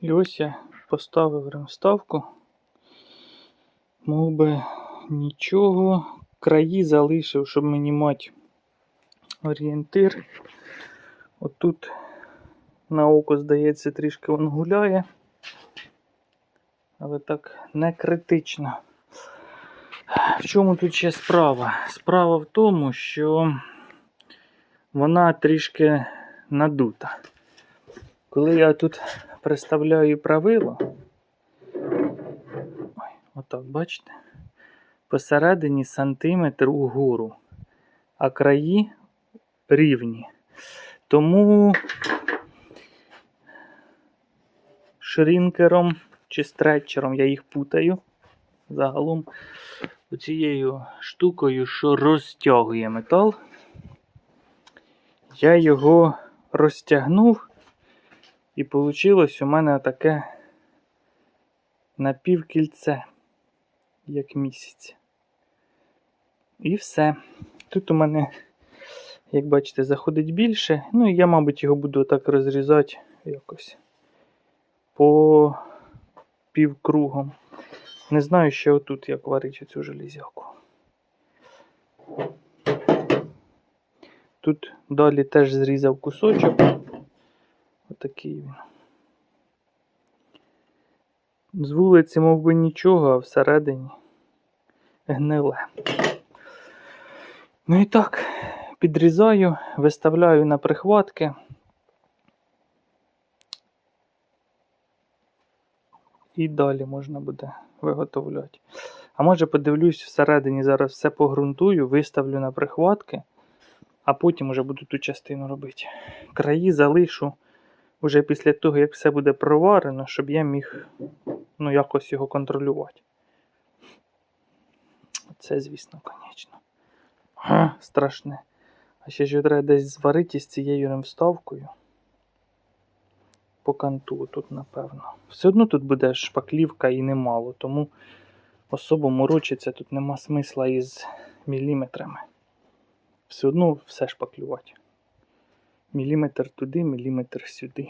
І ось я поставив ремставку. Мов би нічого. Краї залишив, щоб мені мати орієнтир. Отут на око, здається, трішки він гуляє. Але так не критично. В чому тут ще справа? Справа в тому, що вона трішки надута. Коли я тут приставляю правило, ой, отак, бачите? Посередині сантиметр угору, а краї рівні. Тому шрінкером чи стретчером я їх путаю. Загалом оцією штукою, що розтягує метал. Я його розтягнув, і вийшло у мене таке напівкільце, як місяць. І все. Тут у мене, як бачите, заходить більше. Ну і я, мабуть, його буду так розрізати якось по півкругом. Не знаю, ще отут як варить цю железяку. Тут далі теж зрізав кусочок. Отакий він. З вулиці, мов би, нічого, а всередині гниле. Ну і так, підрізаю, виставляю на прихватки. І далі можна буде виготовляти. А може подивлюсь всередині, зараз все погрунтую, виставлю на прихватки, а потім вже буду ту частину робити. Краї залишу вже після того, як все буде проварено, щоб я міг ну, якось його контролювати. Це, звісно, конечно. Га, страшне. А ще ж треба десь зварити з цією ремставкою. По канту тут, напевно. Все одно тут буде шпаклівка і немало, тому особо морочиться тут нема смисла із міліметрами. Все одно все шпаклювати. Міліметр туди, міліметр сюди.